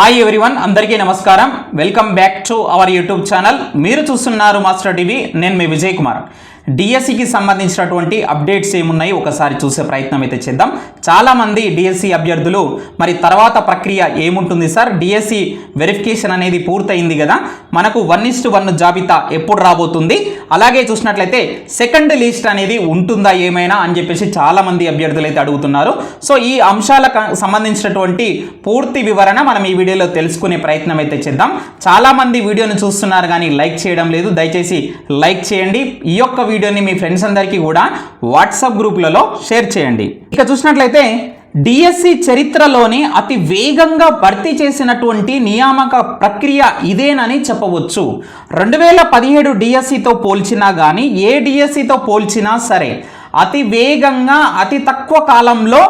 Hi everyone అందరికీ నమస్కారం. Welcome back to our YouTube channel మీరు చూస్తున్నారు మాస్టర్ టీవీ నేను మీ విజయ్ కుమార్. డిఎస్సికి సంబంధించినటువంటి అప్డేట్స్ ఏమున్నాయి? ఒకసారి చూసే ప్రయత్నం అయితే చేద్దాం. చాలామంది డిఎస్సి అభ్యర్థులు మరి తర్వాత ప్రక్రియ ఏముంటుంది సార్? డిఎస్సి వెరిఫికేషన్ అనేది పూర్తయింది కదా? మనకు వన్ ఇస్ట్ వన్ జాబితా ఎప్పుడు రాబోతుంది? అలాగే చూసినట్లయితే సెకండ్ లిస్ట్ అనేది ఉంటుందా ఏమైనా అని చెప్పేసి చాలామంది అభ్యర్థులు అయితే అడుగుతున్నారు. సో ఈ అంశాలకు సంబంధించినటువంటి పూర్తి వివరణ మనం ఈ వీడియోలో తెలుసుకునే ప్రయత్నం అయితే చేద్దాం. చాలామంది వీడియోను చూస్తున్నారు కానీ లైక్ చేయడం లేదు. దయచేసి లైక్ చేయండి. ఈ యొక్క వీడియోని మీ ఫ్రెండ్స్ అందరికీ కూడా వాట్సాప్ గ్రూపులలో షేర్ చేయండి. ఇక చూసినట్లయితే డిఎస్సి చరిత్రలోనే అతి వేగంగా భర్తీ చేసినటువంటి నియామక ప్రక్రియ ఇదేనని చెప్పవచ్చు. రెండు వేల పదిహేడు డిఎస్సితో పోల్చినా కానీ ఏ డిఎస్సితో పోల్చినా సరే అతి వేగంగా అతి తక్కువ కాలంలో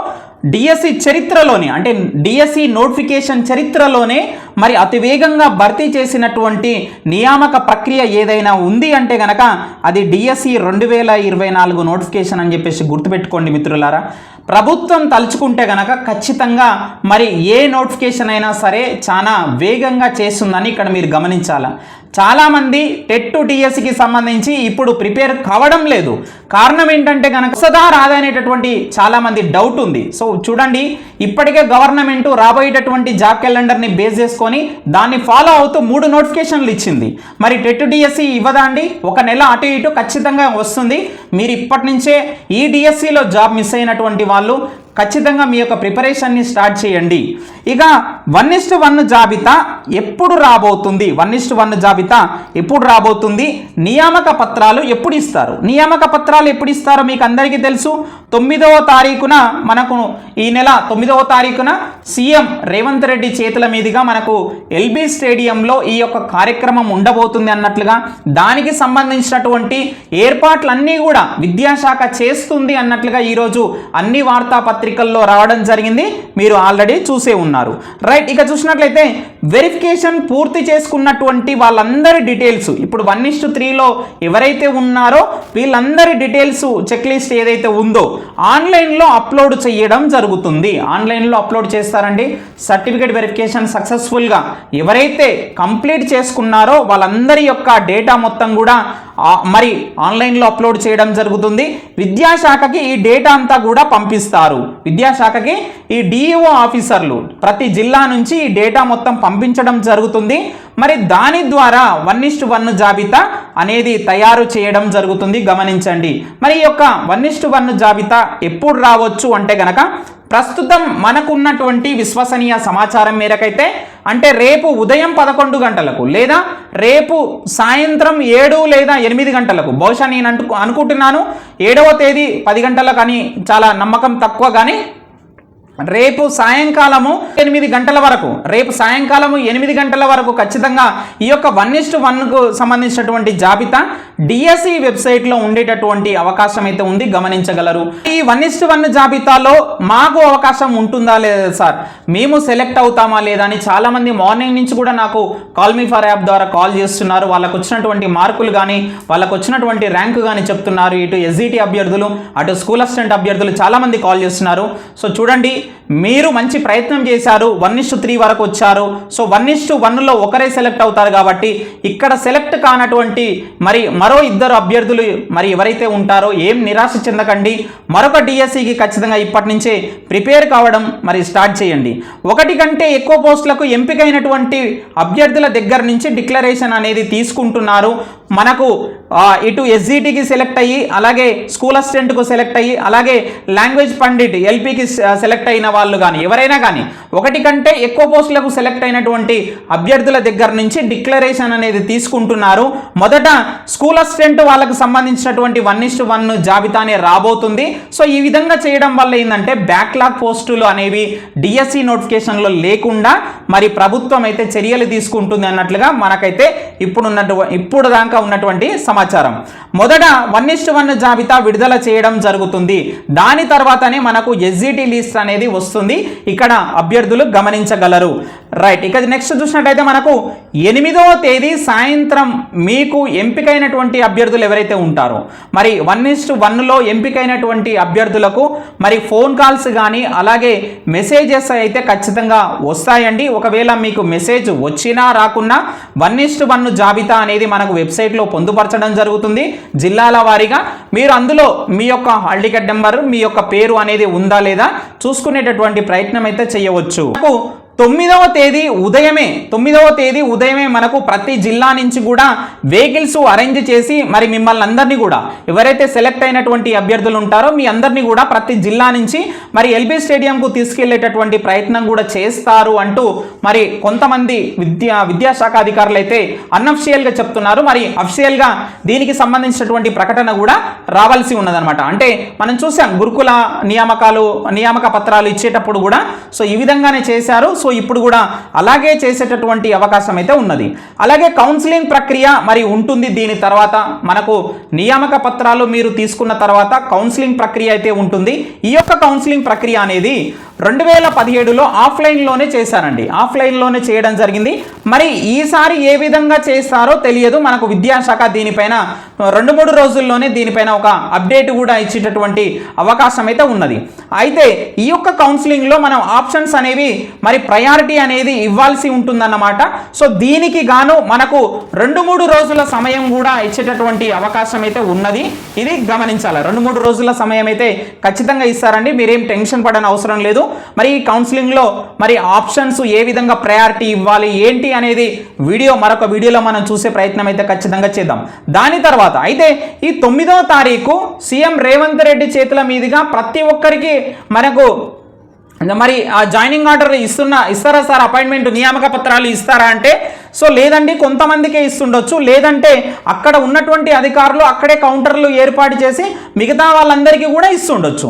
డిఎస్సి చరిత్రలోనే అంటే డిఎస్సి నోటిఫికేషన్ చరిత్రలోనే మరి అతి వేగంగా భర్తీ చేసినటువంటి నియామక ప్రక్రియ ఏదైనా ఉంది అంటే గనక అది డిఎస్సి రెండు వేల ఇరవై నాలుగు నోటిఫికేషన్ అని చెప్పేసి గుర్తుపెట్టుకోండి మిత్రులారా. ప్రభుత్వం తలుచుకుంటే గనక ఖచ్చితంగా మరి ఏ నోటిఫికేషన్ అయినా సరే చాలా వేగంగా చేస్తుందని ఇక్కడ మీరు గమనించాలా. చాలామంది టెట్ టు డిఎస్సికి సంబంధించి ఇప్పుడు ప్రిపేర్ కావడం లేదు. కారణం ఏంటంటే కనుక సదా రాదా అనేటటువంటి చాలామంది డౌట్ ఉంది. సో చూడండి ఇప్పటికే గవర్నమెంట్ రాబోయేటటువంటి జాబ్ క్యాలెండర్ని బేస్ చేసుకొని దాన్ని ఫాలో అవుతూ మూడు నోటిఫికేషన్లు ఇచ్చింది. మరి టెట్ డిఎస్సి ఇవ్వదా అండి? ఒక నెల అటు ఇటు ఖచ్చితంగా వస్తుంది. మీరు ఇప్పటి నుంచే ఈ డిఎస్సిలో జాబ్ మిస్ అయినటువంటి వాళ్ళు ఖచ్చితంగా మీ యొక్క ప్రిపరేషన్ని స్టార్ట్ చేయండి. ఇక వన్ ఇస్ట్ వన్ జాబితా ఎప్పుడు రాబోతుంది? వన్ ఇస్ట్ వన్ జాబితా ఎప్పుడు రాబోతుంది? నియామక పత్రాలు ఎప్పుడు ఇస్తారు? నియామక పత్రాలు ఎప్పుడు ఇస్తారో మీకు అందరికీ తెలుసు. తొమ్మిదవ తారీఖున మనకు ఈ నెల తొమ్మిదవ తారీఖున సీఎం రేవంత్ రెడ్డి చేతుల మీదుగా మనకు ఎల్బీ స్టేడియంలో ఈ యొక్క కార్యక్రమం ఉండబోతుంది అన్నట్లుగా దానికి సంబంధించినటువంటి ఏర్పాట్లన్నీ కూడా విద్యాశాఖ చేస్తుంది అన్నట్లుగా ఈరోజు అన్ని పత్రికల్లో రావడం జరిగింది. మీరు ఆల్రెడీ చూసే ఉన్నారు. రైట్ ఇక చూసినట్లయితే వెరిఫికేషన్ పూర్తి చేసుకున్నటువంటి వాళ్ళందరి డీటెయిల్స్ ఇప్పుడు వన్ ఇస్టు త్రీలో ఎవరైతే ఉన్నారో వీళ్ళందరి డీటెయిల్స్ చెక్ లిస్ట్ ఏదైతే ఉందో ఆన్లైన్లో అప్లోడ్ చేయడం జరుగుతుంది. ఆన్లైన్లో అప్లోడ్ చేస్తారండి. సర్టిఫికేట్ వెరిఫికేషన్ సక్సెస్ఫుల్గా ఎవరైతే కంప్లీట్ చేసుకున్నారో వాళ్ళందరి యొక్క డేటా మొత్తం కూడా మరి ఆన్లైన్లో అప్లోడ్ చేయడం జరుగుతుంది. విద్యాశాఖకి ఈ డేటా అంతా కూడా పంపిస్తారు. విద్యాశాఖకి ఈ డిఈఓ ఆఫీసర్లు ప్రతి జిల్లా నుంచి ఈ డేటా మొత్తం పంపించడం జరుగుతుంది. మరి దాని ద్వారా వన్ ఇస్ట్ వన్ జాబితా అనేది తయారు చేయడం జరుగుతుంది. గమనించండి. మరి ఈ యొక్క వన్ ఇస్ట్ వన్ జాబితా ఎప్పుడు రావచ్చు అంటే గనక ప్రస్తుతం మనకున్నటువంటి విశ్వసనీయ సమాచారం మేరకైతే అంటే రేపు ఉదయం పదకొండు గంటలకు లేదా రేపు సాయంత్రం ఏడు లేదా ఎనిమిది గంటలకు. బహుశా నేను అంటు అనుకుంటున్నాను ఏడవ తేదీ పది గంటలకు అని చాలా నమ్మకం తక్కువ కానీ రేపు సాయంకాలము ఎనిమిది గంటల వరకు రేపు సాయంకాలము ఎనిమిది గంటల వరకు ఖచ్చితంగా ఈ యొక్క వన్ ఇస్ట్ వన్కు సంబంధించినటువంటి జాబితా డిఎస్సి వెబ్సైట్లో ఉండేటటువంటి అవకాశం అయితే ఉంది గమనించగలరు. ఈ వన్ ఇస్ట్ వన్ జాబితాలో మాకు అవకాశం ఉంటుందా లేదా సార్? మేము సెలెక్ట్ అవుతామా లేదా అని చాలామంది మార్నింగ్ నుంచి కూడా నాకు కాల్ మీ ఫర్ యాప్ ద్వారా కాల్ చేస్తున్నారు. వాళ్ళకు వచ్చినటువంటి మార్కులు కానీ వాళ్ళకు వచ్చినటువంటి ర్యాంకు కానీ చెప్తున్నారు. ఇటు ఎస్జిటి అభ్యర్థులు అటు స్కూల్ అసిస్టెంట్ అభ్యర్థులు చాలామంది కాల్ చేస్తున్నారు. సో చూడండి మీరు మంచి ప్రయత్నం చేశారు వన్ ఇస్టు త్రీ వరకు వచ్చారు. సో వన్ ఇస్టు వన్లో ఒకరే సెలెక్ట్ అవుతారు కాబట్టి ఇక్కడ సెలెక్ట్ కానటువంటి మరి మరో ఇద్దరు అభ్యర్థులు మరి ఎవరైతే ఉంటారో ఏం నిరాశ చెందకండి. మరొక డిఎస్సికి ఖచ్చితంగా ఇప్పటి నుంచే ప్రిపేర్ కావడం మరి స్టార్ట్ చేయండి. ఒకటి కంటే ఎక్కువ పోస్టులకు ఎంపికైనటువంటి అభ్యర్థుల దగ్గర నుంచి డిక్లరేషన్ అనేది తీసుకుంటున్నారు. మనకు ఇటు ఎస్జిటికి సెలెక్ట్ అయ్యి అలాగే స్కూల్ అసిస్టెంట్కు సెలెక్ట్ అయ్యి అలాగే లాంగ్వేజ్ పండిట్ ఎల్పికి సెలెక్ట్ అయిన వాళ్ళు కానీ ఎవరైనా కానీ ఒకటి కంటే ఎక్కువ పోస్టులకు సెలెక్ట్ అయినటువంటి అభ్యర్థుల దగ్గర నుంచి డిక్లరేషన్ అనేది తీసుకుంటున్నారు. మొదట స్కూల్ అసిస్టెంట్ వాళ్ళకు సంబంధించినటువంటి వన్ ఇస్టు వన్ జాబితానే రాబోతుంది. సో ఈ విధంగా చేయడం వల్ల ఏంటంటే బ్యాక్లాగ్ పోస్టులు అనేవి డిఎస్సి నోటిఫికేషన్లో లేకుండా మరి ప్రభుత్వం అయితే చర్యలు తీసుకుంటుంది అన్నట్లుగా మనకైతే ఇప్పుడున్నటువంటి ఇప్పుడు దాకా ఉన్నటువంటి సమాచారం. మొదట వన్ ఇస్టు వన్ జాబితా విడుదల చేయడం జరుగుతుంది. దాని తర్వాతనే మనకు ఎస్జిటి లిస్ట్ అనేది వస్తుంది. ఇక్కడ అభ్యర్థులు గమనించగలరు. రైట్ ఇక నెక్స్ట్ చూసినట్టయితే మనకు ఎనిమిదవ తేదీ సాయంత్రం మీకు ఎంపికైనటువంటి అభ్యర్థులు ఎవరైతే ఉంటారో మరి వన్ ఇస్ట్ వన్లో ఎంపికైనటువంటి అభ్యర్థులకు మరి ఫోన్ కాల్స్ కానీ అలాగే మెసేజెస్ అయితే ఖచ్చితంగా వస్తాయండి. ఒకవేళ మీకు మెసేజ్ వచ్చినా రాకున్నా వన్ ఇస్ట్ వన్ జాబితా అనేది మనకు వెబ్సైట్లో పొందుపరచడం జరుగుతుంది. జిల్లాల వారీగా మీరు అందులో మీ యొక్క హాల్ టికెట్ నెంబర్ మీ యొక్క పేరు అనేది ఉందా లేదా చూసుకునేటటువంటి ప్రయత్నం అయితే చేయవచ్చు. తొమ్మిదవ తేదీ ఉదయమే తొమ్మిదవ తేదీ ఉదయమే మనకు ప్రతి జిల్లా నుంచి కూడా వెహికల్స్ అరేంజ్ చేసి మరి మిమ్మల్ని అందరినీ కూడా ఎవరైతే సెలెక్ట్ అయినటువంటి అభ్యర్థులు ఉంటారో మీ అందరినీ కూడా ప్రతి జిల్లా నుంచి మరి ఎల్బీ స్టేడియంకు తీసుకెళ్ళేటటువంటి ప్రయత్నం కూడా చేస్తారు అంటూ మరి కొంతమంది విద్యా విద్యాశాఖ అధికారులు అయితే అన్అఫిషియల్గా చెప్తున్నారు. మరి అఫిషియల్గా దీనికి సంబంధించినటువంటి ప్రకటన కూడా రావాల్సి ఉన్నదనమాట అంటే మనం చూసాం గురుకుల నియామకాలు నియామక పత్రాలు ఇచ్చేటప్పుడు కూడా సో ఈ విధంగానే చేశారు. సో ఇప్పుడు కూడా అలాగే చేసేటటువంటి అవకాశం అయితే ఉన్నది. అలాగే కౌన్సిలింగ్ ప్రక్రియ మరి ఉంటుంది దీని తర్వాత. మనకు నియామక పత్రాలు మీరు తీసుకున్న తర్వాత కౌన్సిలింగ్ ప్రక్రియ అయితే ఉంటుంది. ఈ యొక్క కౌన్సిలింగ్ ప్రక్రియ అనేది రెండు వేల పదిహేడులో ఆఫ్లైన్లోనే చేశారండి. ఆఫ్లైన్లోనే చేయడం జరిగింది. మరి ఈసారి ఏ విధంగా చేస్తారో తెలియదు. మనకు విద్యాశాఖ దీనిపైన రెండు మూడు రోజుల్లోనే దీనిపైన ఒక అప్డేట్ కూడా ఇచ్చేటటువంటి అవకాశం అయితే ఉన్నది. అయితే ఈ యొక్క కౌన్సిలింగ్లో మనం ఆప్షన్స్ అనేవి మరి ప్రయారిటీ అనేది ఇవ్వాల్సి ఉంటుందన్నమాట. సో దీనికి గాను మనకు రెండు మూడు రోజుల సమయం కూడా ఇచ్చేటటువంటి అవకాశం అయితే ఉన్నది. ఇది గమనించాలి. రెండు మూడు రోజుల సమయం అయితే ఖచ్చితంగా ఇస్తారండి. మీరేం టెన్షన్ పడని అవసరం లేదు. మరి ఈ కౌన్సిలింగ్లో మరి ఆప్షన్స్ ఏ విధంగా ప్రయారిటీ ఇవ్వాలి ఏంటి అనేది వీడియో మరొక వీడియోలో మనం చూసే ప్రయత్నం అయితే ఖచ్చితంగా చేద్దాం. దాని తర్వాత అయితే ఈ తొమ్మిదో తారీఖు సీఎం రేవంత్ రెడ్డి చేతుల మీదుగా ప్రతి ఒక్కరికి మనకు మరి ఆ జాయినింగ్ ఆర్డర్ ఇస్తున్న ఇస్తారా సార్? అపాయింట్మెంట్ నియామక పత్రాలు ఇస్తారా అంటే సో లేదండి కొంతమందికే ఇస్తుండొచ్చు. లేదంటే అక్కడ ఉన్నటువంటి అధికారులు అక్కడే కౌంటర్లు ఏర్పాటు చేసి మిగతా వాళ్ళందరికీ కూడా ఇస్తుండొచ్చు.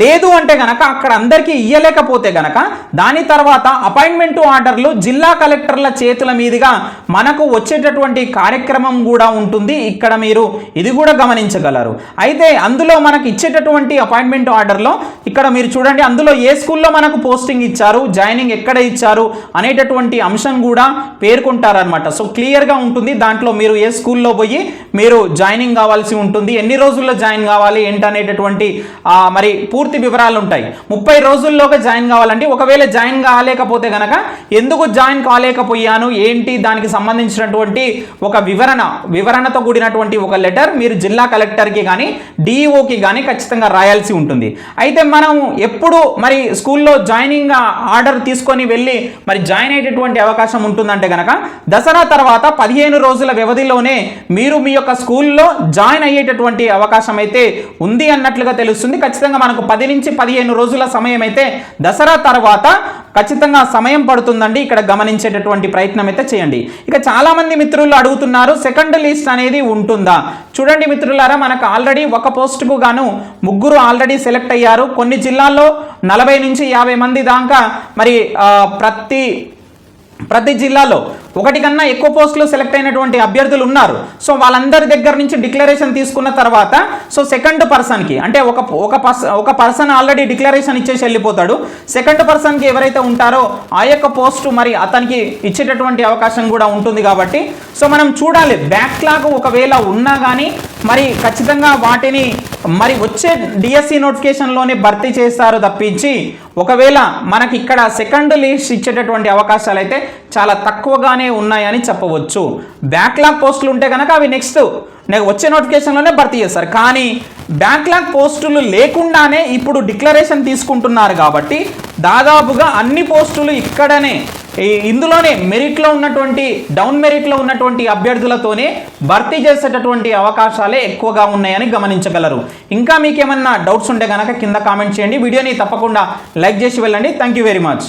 లేదు అంటే గనక అక్కడ అందరికీ ఇయ్యలేకపోతే గనక దాని తర్వాత అపాయింట్మెంట్ ఆర్డర్లు జిల్లా కలెక్టర్ల చేతుల మీదుగా మనకు వచ్చేటటువంటి కార్యక్రమం కూడా ఉంటుంది. ఇక్కడ మీరు ఇది కూడా గమనించగలరు. అయితే అందులో మనకు ఇచ్చేటటువంటి అపాయింట్మెంట్ ఆర్డర్లో ఇక్కడ మీరు చూడండి అందులో ఏ స్కూల్లో మనకు పోస్టింగ్ ఇచ్చారు జాయినింగ్ ఎక్కడ ఇచ్చారు అనేటటువంటి అంశం కూడా పేర్కొంటారనమాట సో క్లియర్గా ఉంటుంది. దాంట్లో మీరు ఏ స్కూల్లో పోయి మీరు జాయినింగ్ కావాల్సి ఉంటుంది. ఎన్ని రోజుల్లో జాయిన్ కావాలి ఏంటనేటటువంటి మరి పూర్తి పూర్తి వివరాలు ఉంటాయి ముప్పై రోజుల్లోగా జాయిన్ కావాలండి. ఒకవేళ జాయిన్ కాలేకపోతే గనక ఎందుకు జాయిన్ కాలేకపోయాను? ఏంటి? దానికి సంబంధించినటువంటి ఒక వివరణ వివరణతో కూడినటువంటి ఒక లెటర్ మీరు జిల్లా కలెక్టర్కి కానీ డిఈఓకి కానీ ఖచ్చితంగా రాయాల్సి ఉంటుంది. అయితే మనం ఎప్పుడు మరి స్కూల్లో జాయినింగ్ ఆర్డర్ తీసుకొని వెళ్ళి మరి జాయిన్ అయ్యేటటువంటి అవకాశం ఉంటుందంటే గనక దసరా తర్వాత పదిహేను రోజుల వ్యవధిలోనే మీరు మీ యొక్క స్కూల్లో జాయిన్ అయ్యేటటువంటి అవకాశం అయితే ఉంది అన్నట్లుగా తెలుస్తుంది. ఖచ్చితంగా మనకు పది నుంచి పదిహేను రోజుల సమయం అయితే దసరా తర్వాత ఖచ్చితంగా సమయం పడుతుందండి. ఇక్కడ గమనించేటటువంటి ప్రయత్నం అయితే చేయండి. ఇక చాలామంది మిత్రులు అడుగుతున్నారు సెకండ్ లిస్ట్ అనేది ఉంటుందా? చూడండి మిత్రులారా మనకు ఆల్రెడీ ఒక పోస్టుకు గాను ముగ్గురు ఆల్రెడీ సెలెక్ట్ అయ్యారు. కొన్ని జిల్లాల్లో నలభై నుంచి యాభై మంది దాకా మరి ప్రతి ప్రతి జిల్లాలో ఒకటి కన్నా ఎక్కువ పోస్టులు సెలెక్ట్ అయినటువంటి అభ్యర్థులు ఉన్నారు. సో వాళ్ళందరి దగ్గర నుంచి డిక్లరేషన్ తీసుకున్న తర్వాత సో సెకండ్ పర్సన్కి అంటే ఒక ఒక పర్సన్ ఒక పర్సన్ ఆల్రెడీ డిక్లరేషన్ ఇచ్చేసి వెళ్ళిపోతాడు. సెకండ్ పర్సన్కి ఎవరైతే ఉంటారో ఆ యొక్క పోస్టు మరి అతనికి ఇచ్చేటటువంటి అవకాశం కూడా ఉంటుంది కాబట్టి సో మనం చూడాలి. బ్యాక్లాగ్ ఒకవేళ ఉన్నా కానీ మరి ఖచ్చితంగా వాటిని మరి వచ్చే డిఎస్సి నోటిఫికేషన్లోనే భర్తీ చేస్తారు తప్పించి ఒకవేళ మనకి ఇక్కడ సెకండ్ లీస్ట్ ఇచ్చేటటువంటి అవకాశాలు అయితే చాలా తక్కువగానే ఉన్నాయని చెప్పవచ్చు. బ్యాక్లాగ్ పోస్టులు ఉంటే కనుక అవి నెక్స్ట్ నేను వచ్చే నోటిఫికేషన్లోనే భర్తీ చేస్తారు. కానీ బ్యాక్లాగ్ పోస్టులు లేకుండానే ఇప్పుడు డిక్లరేషన్ తీసుకుంటున్నారు కాబట్టి దాదాపుగా అన్ని పోస్టులు ఇక్కడనే ఇందులోనే మెరిట్లో ఉన్నటువంటి డౌన్ మెరిట్లో ఉన్నటువంటి అభ్యర్థులతోనే భర్తీ చేసేటటువంటి అవకాశాలే ఎక్కువగా ఉన్నాయని గమనించగలరు. ఇంకా మీకేమన్నా డౌట్స్ ఉంటే కనుక కింద కామెంట్ చేయండి. వీడియోని తప్పకుండా లైక్ చేసి వెళ్ళండి. Thank you very much